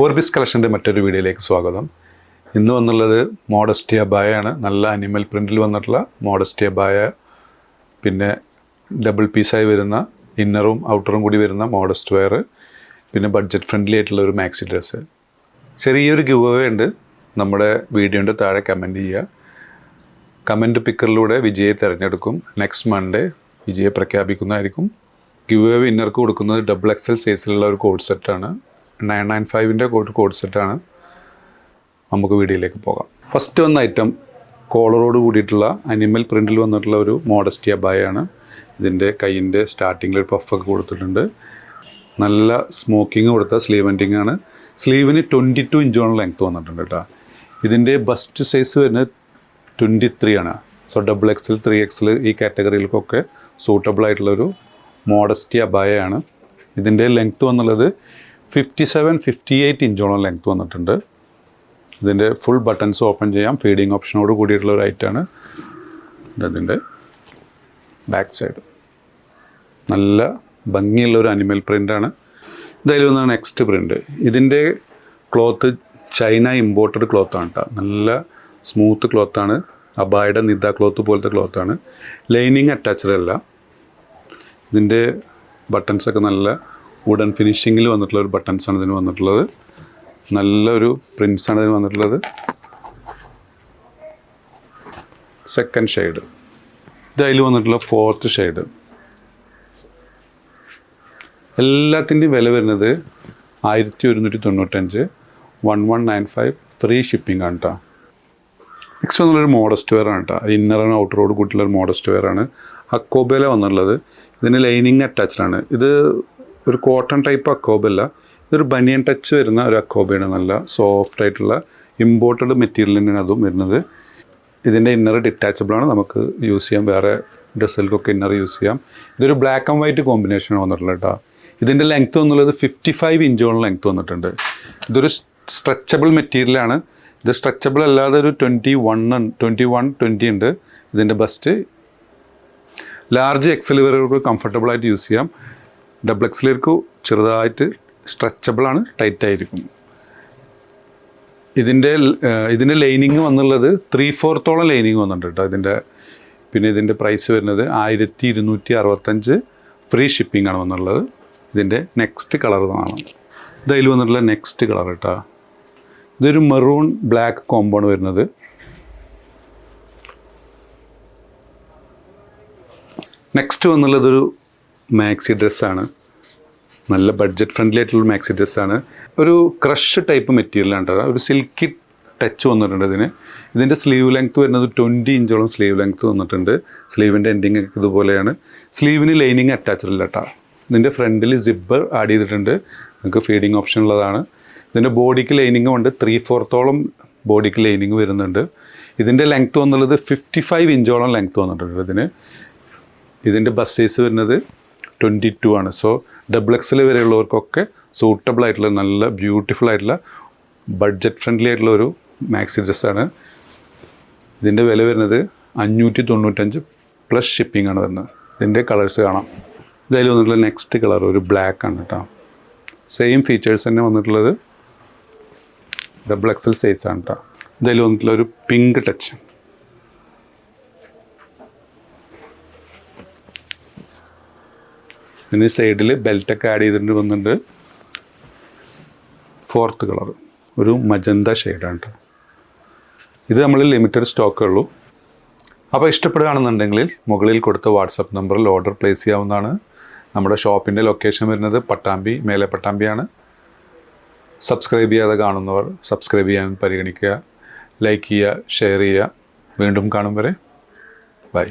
Orbis കളക്ഷന്റെ മറ്റൊരു വീഡിയോയിലേക്ക് സ്വാഗതം. ഇന്ന് വന്നുള്ളത് മോഡസ്റ്റിയ ബായാണ് നല്ല അനിമൽ പ്രിന്റിൽ വന്നിട്ടുള്ള മോഡസ്റ്റിയ ബായ പിന്നെ ഡബിൾ പീസായി വരുന്ന ഇന്നറും ഔട്ടറും കൂടി വരുന്ന മോഡസ്റ്റ് വെയർ പിന്നെ ബഡ്ജറ്റ് ഫ്രണ്ട്ലി ആയിട്ടുള്ള ഒരു മാക്സി ഡ്രസ്സ് ചെറിയൊരു ഗിവ് ഉണ്ട്. നമ്മുടെ വീഡിയോന്റെ താഴെ കമന്റ് ചെയ്യുക. കമന്റ് പിക്കറിലൂടെ വിജയെ തിരഞ്ഞെടുക്കും. നെക്സ്റ്റ് മൺഡേ വിജയെ പ്രഖ്യാപിക്കുന്നതായിരിക്കും. ഗിവ് വിന്നർക്ക് കൊടുക്കുന്നത് ഡബിൾ എക്സൽ സൈസിലുള്ള ഒരു കോഡ് സെറ്റാണ് നയൻ നയൻ ഫൈവിന്റെ കോഡ് സെറ്റാണ് നമുക്ക് വീഡിയോയിലേക്ക് പോകാം. ഫസ്റ്റ് വന്ന ഐറ്റം കോളറോട് കൂടിയിട്ടുള്ള അനിമൽ പ്രിന്റിൽ വന്നിട്ടുള്ള ഒരു മോഡസ്റ്റി അബായാണ്. ഇതിന്റെ കൈയിന്റെ സ്റ്റാർട്ടിങ്ങിൽ ഒരു പഫൊക്കെ കൊടുത്തിട്ടുണ്ട്. നല്ല സ്മോക്കിങ് കൊടുത്ത സ്ലീവ് എൻഡിങ് ആണ്. സ്ലീവിന് ട്വന്റി ടു ഇഞ്ചോളം ലെങ്ത് വന്നിട്ടുണ്ട് കേട്ടോ ഇതിന്റെ ബസ്റ്റ് സൈസ് വരുന്നത് ട്വന്റി ത്രീ ആണ് so double XL three XL ഈ കാറ്റഗറിയിലേക്കൊക്കെ സൂട്ടബിൾ ആയിട്ടുള്ളൊരു മോഡസ്റ്റി അബായയാണ് ഇതിന്റെ ലെങ്ത്ത് വന്നുള്ളത് ഫിഫ്റ്റി സെവൻ ഫിഫ്റ്റി എയ്റ്റ് ഇഞ്ചോളം ലെങ്ത് വന്നിട്ടുണ്ട്. ഇതിന്റെ ഫുൾ ബട്ടൺസ് ഓപ്പൺ ചെയ്യാം. ഫീഡിങ് ഓപ്ഷനോട് കൂടിയിട്ടുള്ള ഒരു ഐറ്റാണ് ഇതിന്റെ ബാക്ക് സൈഡ് നല്ല ഭംഗിയുള്ള ഒരു അനിമൽ പ്രിന്റാണ് ഇതായാലും വന്നാണ് നെക്സ്റ്റ് പ്രിന്റ് ഇതിന്റെ ക്ലോത്ത് ചൈന ഇമ്പോർട്ടഡ് ക്ലോത്താണ് കേട്ടോ നല്ല സ്മൂത്ത് ക്ലോത്താണ് അബായുടെ നിദ ക്ലോത്ത് പോലത്തെ ക്ലോത്താണ് ലൈനിങ് അറ്റാച്ച്ഡ് അല്ല. ഇതിന്റെ ബട്ടൺസൊക്കെ നല്ല വുഡൻ ഫിനിഷിങ്ങിൽ വന്നിട്ടുള്ള ഒരു ബട്ടൺസാണ് ഇതിന് വന്നിട്ടുള്ളത്. നല്ലൊരു പ്രിൻസാണ് ഇതിന് വന്നിട്ടുള്ളത്. സെക്കൻഡ് ഷെയ്ഡ് ഇത് അതിൽ വന്നിട്ടുള്ള ഫോർത്ത് ഷെയ്ഡ് എല്ലാത്തിന്റെയും വില വരുന്നത് ആയിരത്തി ഒരുന്നൂറ്റി തൊണ്ണൂറ്റഞ്ച് one one nine five free shipping ആണ് കേട്ടോ നെക്സ്റ്റ് വന്നുള്ളൊരു മോഡസ്റ്റ് വെയർ ആണ് കേട്ടോ ആൻഡ് ഔട്ടറോട് കൂട്ടിയുള്ള ഒരു മോഡസ്റ്റ് വെയർ ആണ്. അക്കോബേല വന്നുള്ളത് ഇതിന് ലൈനിങ് അറ്റാച്ച്ഡ് ആണ്. ഇത് ഒരു കോട്ടൺ ടൈപ്പ് അക്കോബല്ല. ഇതൊരു ബനിയൻ ടച്ച് വരുന്ന ഒരു അക്കോബയാണ്. നല്ല സോഫ്റ്റ് ആയിട്ടുള്ള ഇമ്പോർട്ടഡ് തന്നെയാണ് അതും വരുന്നത്. ഇതിന്റെ ഇന്നർ ഡിറ്റാച്ചബിളാണ് നമുക്ക് യൂസ് ചെയ്യാം. വേറെ ഡ്രസ്സിൽക്കൊക്കെ ഇന്നർ യൂസ് ചെയ്യാം. ഇതൊരു ബ്ലാക്ക് ആൻഡ് വൈറ്റ് കോമ്പിനേഷൻ വന്നിട്ടുള്ളത് കേട്ടോ ഇതിന്റെ ലെങ്ത്ത് വന്നുള്ളത് ഫിഫ്റ്റി ഫൈവ് ഇഞ്ചോളം ലെങ്ത്ത് വന്നിട്ടുണ്ട്. ഇതൊരു സ്ട്രെച്ചബിൾ മെറ്റീരിയലാണ് ഇത് സ്ട്രെച്ചബിൾ അല്ലാതെ ഒരു twenty one twenty one twenty ഉണ്ട് ഇതിന്റെ ബസ്റ്റ് ലാർജ് കംഫർട്ടബിൾ ആയിട്ട് യൂസ് ചെയ്യാം. ഡബിൾ എക്സലേക്ക് ചെറുതായിട്ട് സ്ട്രെച്ചബിളാണ് ടൈറ്റ് ആയിരിക്കും. ഇതിന്റെ ഇതിന്റെ ലൈനിങ് വന്നുള്ളത് ത്രീ ഫോർത്തോളം ലൈനിങ് വന്നിട്ടുണ്ട് കേട്ടോ. ഇതിന്റെ പിന്നെ ഇതിന്റെ പ്രൈസ് വരുന്നത് ആയിരത്തി ഇരുന്നൂറ്റി അറുപത്തഞ്ച് ഫ്രീ ഷിപ്പിംഗ് ആണ് വന്നുള്ളത്. ഇതിന്റെ നെക്സ്റ്റ് കളർ ആണ് ഇതിൽ വന്നിട്ടുള്ള നെക്സ്റ്റ് കളർ കേട്ടോ. ഇതൊരു മെറൂൺ ബ്ലാക്ക് കോമ്പാണ് വരുന്നത്. നെക്സ്റ്റ് വന്നുള്ളതൊരു മാക്സി ഡ്രസ്സാണ് നല്ല ബഡ്ജറ്റ് ഫ്രണ്ട്ലി ആയിട്ടുള്ള മാക്സി ഡ്രസ്സാണ് ഒരു ക്രഷ് ടൈപ്പ് മെറ്റീരിയലാണ് ഒരു സിൽക്കി ടച്ച് വന്നിട്ടുണ്ട് ഇതിന്. ഇതിന്റെ സ്ലീവ് ലെങ്ത്ത് വരുന്നത് ട്വന്റി ഇഞ്ചോളം സ്ലീവ് ലെങ്ത്ത് വന്നിട്ടുണ്ട്. സ്ലീവിന്റെ എൻഡിങ് ഒക്കെ ഇതുപോലെയാണ്. സ്ലീവിന് ലൈനിങ് അറ്റാച്ച്ഡ് അല്ല കേട്ടോ. ഇതിന്റെ ഫ്രണ്ടിൽ സിബ്ബർ ആഡ് ചെയ്തിട്ടുണ്ട്. നമുക്ക് ഫീഡിങ് ഓപ്ഷൻ ഉള്ളതാണ്. ഇതിന്റെ ബോഡിക്ക് ലൈനിങ് ഉണ്ട്. ത്രീ ഫോർത്തോളം ബോഡിക്ക് ലൈനിങ് വരുന്നുണ്ട്. ഇതിന്റെ ലെങ്ത്ത് വന്നുള്ളത് ഫിഫ്റ്റി ഫൈവ് ഇഞ്ചോളം ലെങ്ത്ത് വന്നിട്ടുണ്ട് ഇതിന്. ഇതിന്റെ ബസ് സൈസ് വരുന്നത് ട്വന്റി ടു ആണ് സോ ഡബിൾ എക്സൽ വരെയുള്ളവർക്കൊക്കെ സൂട്ടബിൾ ആയിട്ടുള്ള നല്ല ബ്യൂട്ടിഫുൾ ആയിട്ടുള്ള ബഡ്ജറ്റ് ഫ്രണ്ട്ലി ആയിട്ടുള്ള ഒരു മാക്സി ഡ്രസ്സാണ് ഇതിന്റെ വില വരുന്നത് അഞ്ഞൂറ്റി തൊണ്ണൂറ്റഞ്ച് പ്ലസ് ഷിപ്പിംഗ് ആണ് വരുന്നത്. ഇതിന്റെ കളേഴ്സ് കാണാം. ഇതിൽ വന്നിട്ടുള്ള നെക്സ്റ്റ് കളർ ഒരു ബ്ലാക്ക് ആണ് കേട്ടോ സെയിം ഫീച്ചേഴ്സ് തന്നെ വന്നിട്ടുള്ളത് ഡബിൾ എക്സൽ സൈസ് ആണ് കേട്ടോ ഇതിൽ വന്നിട്ടുള്ള ഒരു പിങ്ക് ടച്ച് ഇതിന് സൈഡിൽ ബെൽറ്റൊക്കെ ആഡ് ചെയ്തിട്ട് വന്നിട്ടുണ്ട് ഫോർത്ത് കളർ ഒരു മജന്ത ഷെയ്ഡാണ് ഇത് നമ്മൾ ലിമിറ്റഡ് സ്റ്റോക്കേ ഉള്ളൂ. അപ്പോൾ ഇഷ്ടപ്പെടുകയാണെന്നുണ്ടെങ്കിൽ മുകളിൽ കൊടുത്ത വാട്സപ്പ് നമ്പറിൽ ഓർഡർ പ്ലേസ് ചെയ്യാവുന്നതാണ്. നമ്മുടെ ഷോപ്പിന്റെ ലൊക്കേഷൻ വരുന്നത് പട്ടാമ്പി മേലെ പട്ടാമ്പിയാണ്. സബ്സ്ക്രൈബ് ചെയ്യാതെ കാണുന്നവർ സബ്സ്ക്രൈബ് ചെയ്യാൻ പരിഗണിക്കുക. ലൈക്ക് ചെയ്യുക ഷെയർ ചെയ്യുക. വീണ്ടും കാണും വരെ. ബൈ